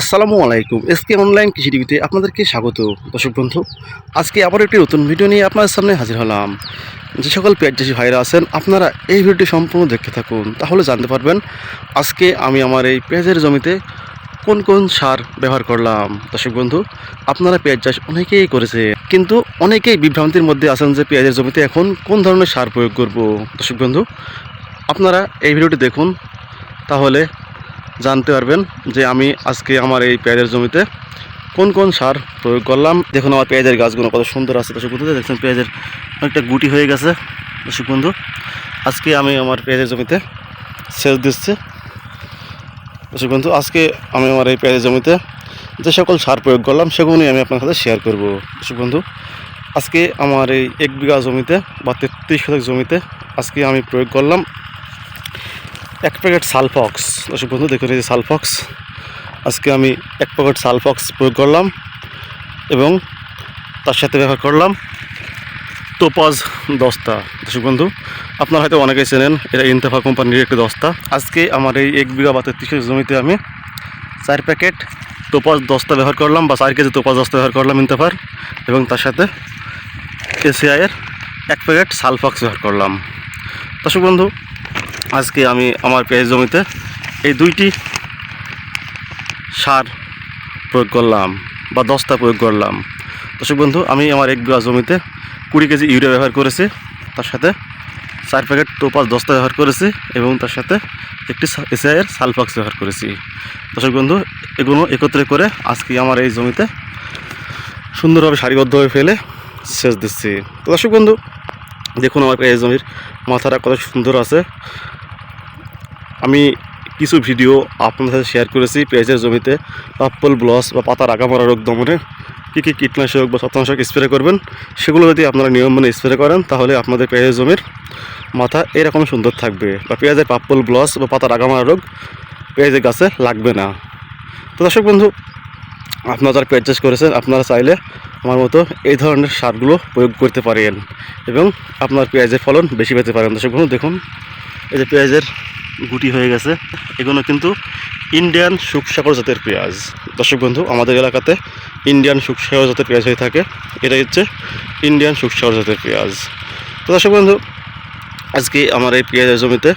আসসালামু আলাইকুম, SK online কৃষি টিভিতে আপনাদেরকে স্বাগত। দর্শক বন্ধু, আজকে আবার একটি নতুন ভিডিও নিয়ে আপনাদের সামনে হাজির হলাম। যে সকল পেঁয়াজ চাষি ভাইরা আছেন, আপনারা এই ভিডিওটি সম্পূর্ণ দেখতে থাকুন, তাহলে জানতে পারবেন আজকে আমি আমার এই পেঁয়াজের জমিতে কোন কোন সার ব্যবহার করলাম। দর্শক বন্ধু, আপনারা পেঁয়াজ চাষ অনেকেই করেছে কিন্তু অনেকেই বিভ্রান্তির মধ্যে আছেন যে পেঁয়াজের জমিতে এখন কোন ধরনের সার প্রয়োগ করব। দর্শক বন্ধু, আপনারা এই ভিডিওটি দেখুন, তাহলে জানতে পারবেন যে আমি আজকে আমার এই পেঁয়াজের জমিতে কোন কোন সার প্রয়োগ করলাম। দেখুন আমার পেঁয়াজের গাছগুলো কত সুন্দর আছে দর্শক বন্ধু দেখছেন পেঁয়াজের অনেকটা গুটি হয়ে গেছে দর্শক বন্ধু। আজকে আমি আমার পেঁয়াজের জমিতে সেচ দিচ্ছি। দর্শক বন্ধু, আজকে আমি আমার এই পেঁয়াজের জমিতে যে সকল সার প্রয়োগ করলাম সেগুলোই আমি আপনার সাথে শেয়ার করব। দর্শক বন্ধু, আজকে আমার এই এক বিঘা জমিতে বা তেত্রিশ শতক জমিতে আজকে আমি প্রয়োগ করলাম এক প্যাকেট সালফক্স দর্শক বন্ধু, দেখুন এই যে সালফক্স আজকে আমি এক প্যাকেট সালফক্স প্রয়োগ করলাম এবং তার সাথে ব্যবহার করলাম টোপাজ দস্তা। দর্শক বন্ধু, আপনারা হয়তো অনেকেই চেনেন, এটা ইনতেফা কোম্পানির একটি দস্তা। আজকে আমার এই এক বিঘা বা তেত্রিশ জমিতে আমি চার প্যাকেট টোপাজ দস্তা ব্যবহার করলাম বা চার কেজি টোপাজ দস্তা ব্যবহার করলাম ইনতেফার এবং তার সাথে এসিআইয়ের এক প্যাকেট সালফক্স ব্যবহার করলাম। দর্শক বন্ধু আজকে আমি আমার পেঁয়াজ জমিতে এই দুইটি সার প্রয়োগ করলাম বা দস্তা প্রয়োগ করলাম। দর্শক বন্ধু, আমি আমার এক বিঘা জমিতে কুড়ি কেজি ইউরিয়া ব্যবহার করেছি। তার সাথে চার প্যাকেট টোপাস দস্তা ব্যবহার করেছি এবং তার সাথে একটি এসআইয়ের সালফাক্স ব্যবহার করেছি। দর্শক বন্ধু, এগুলো একত্রে করে আজকে আমার এই জমিতে সুন্দরভাবে সারিবদ্ধভাবে ফেলে সেচ দিচ্ছি। তো দর্শক বন্ধু দেখুন আমার পেঁয়াজ জমির মাথাটা কত সুন্দর আছে। আমি কিছু ভিডিও আপনাদের সাথে শেয়ার করেছি পেঁয়াজের জমিতে পাপ্পল ব্লস বা পাতার আগামারা রোগ দমনে, কী কী কীটনাশক বা ছত্রাকনাশক স্প্রে করবেন, সেগুলো যদি আপনারা নিয়ম মেনে স্প্রে করেন, তাহলে আপনাদের পেঁয়াজের জমির মাথা এরকম সুন্দর থাকবে। বা পেঁয়াজের পাপ্পল ব্লস বা পাতার আগামারা রোগ পেঁয়াজের গাছে লাগবে না। তো দর্শক বন্ধু, আপনারা যারা পেঁয়াজ চাষ করেছেন, আপনারা চাইলে আমার মতো এই ধরনের সারগুলো প্রয়োগ করতে পারেন এবং আপনার পেঁয়াজের ফলন বেশি পেতে পারেন। দর্শক বন্ধু, দেখুন, এই যে পেঁয়াজের গুটি হয়ে গেছে, এগুলো কিন্তু ইন্ডিয়ান সুকসাগর জাতের পেঁয়াজ। দর্শক বন্ধু, আমাদের এলাকাতে ইন্ডিয়ান সুকসাগর জাতের পেঁয়াজ হয়ে থাকে। এটা হচ্ছে ইন্ডিয়ান সুকসাগর জাতের পেঁয়াজ। তো দর্শক বন্ধু, আজকে আমার এই পেঁয়াজের জমিতে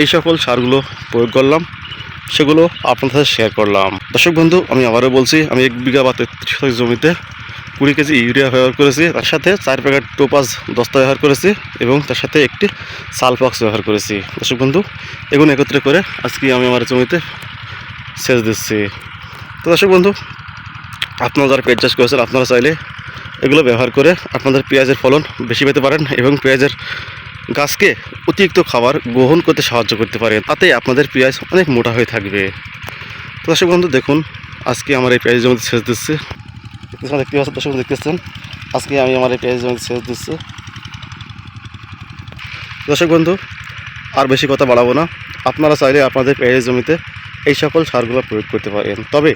এই সকল সারগুলো প্রয়োগ করলাম, সেগুলো আপনাদের শেয়ার করলাম। দর্শক বন্ধু, আমি আবারও বলছি, আমি এক বিঘা বা তেত্রিশ জমিতে কুড়ি কেজি ইউরিয়া ব্যবহার করেছি, তার সাথে চার প্যাকেট টোপাজ দস্তা ব্যবহার করেছি এবং তার সাথে একটি সালফক্স ব্যবহার করেছি। দর্শক বন্ধু এগুলো একত্রে করে আজকে আমি আমার জমিতে সেচ দিচ্ছি। তো দর্শক বন্ধু, আপনারা যারা পেঁয়াজ চাষ করেছেন, আপনারা চাইলে এগুলো ব্যবহার করে আপনাদের পেঁয়াজের ফলন বেশি পেতে পারেন এবং পেঁয়াজের গাছকে অতিরিক্ত খাবার গ্রহণ করতে সাহায্য করতে পারেন। তাতে আপনাদের পেঁয়াজ অনেক মোটা হয়ে থাকবে। তো দর্শক বন্ধু, দেখুন, আজকে আমার এই পেঁয়াজ জমিতে সেচ দিচ্ছে। দেখতেছেন দেখতে পাচ্ছেন, দর্শক দেখতেছেন আজকে আমি আমার পেঁয়াজ জমিতে সেচ দিচ্ছি। দর্শক বন্ধু, আর বেশি কথা বাড়াবো না। আপনারা চাইলে আপনাদের পেঁয়াজ জমিতে এই সকল সারগুলো প্রয়োগ করতে পারেন। তবে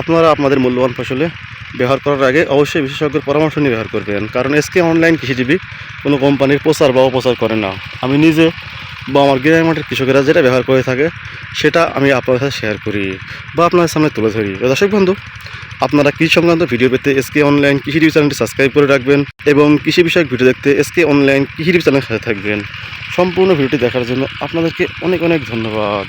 আপনারা আপনাদের মূল্যবান ফসলে ব্যবহার করার আগে অবশ্যই বিশেষজ্ঞের পরামর্শ নিয়ে ব্যবহার করবেন। কারণ এসকে অনলাইন কৃষিজীবী কোনো কোম্পানির প্রচার বা অপচার করে না। আমি নিজে বা আমার গ্রামের মাঠের কৃষকেরা যেটা ব্যবহার করে থাকে, সেটা আমি আপনাদের সাথে শেয়ার করি বা আপনাদের সামনে তুলে ধরি। দর্শক বন্ধু, আপনারা কৃষি সংক্রান্ত ভিডিও পেতে এসকে অনলাইন কৃষি টিভি চ্যানেলটি সাবস্ক্রাইব করে রাখবেন এবং কৃষি বিষয়ক ভিডিও দেখতে এসকে অনলাইন কৃষি টিভি চ্যানেলের সাথে থাকবেন। সম্পূর্ণ ভিডিওটি দেখার জন্য আপনাদেরকে অনেক অনেক ধন্যবাদ।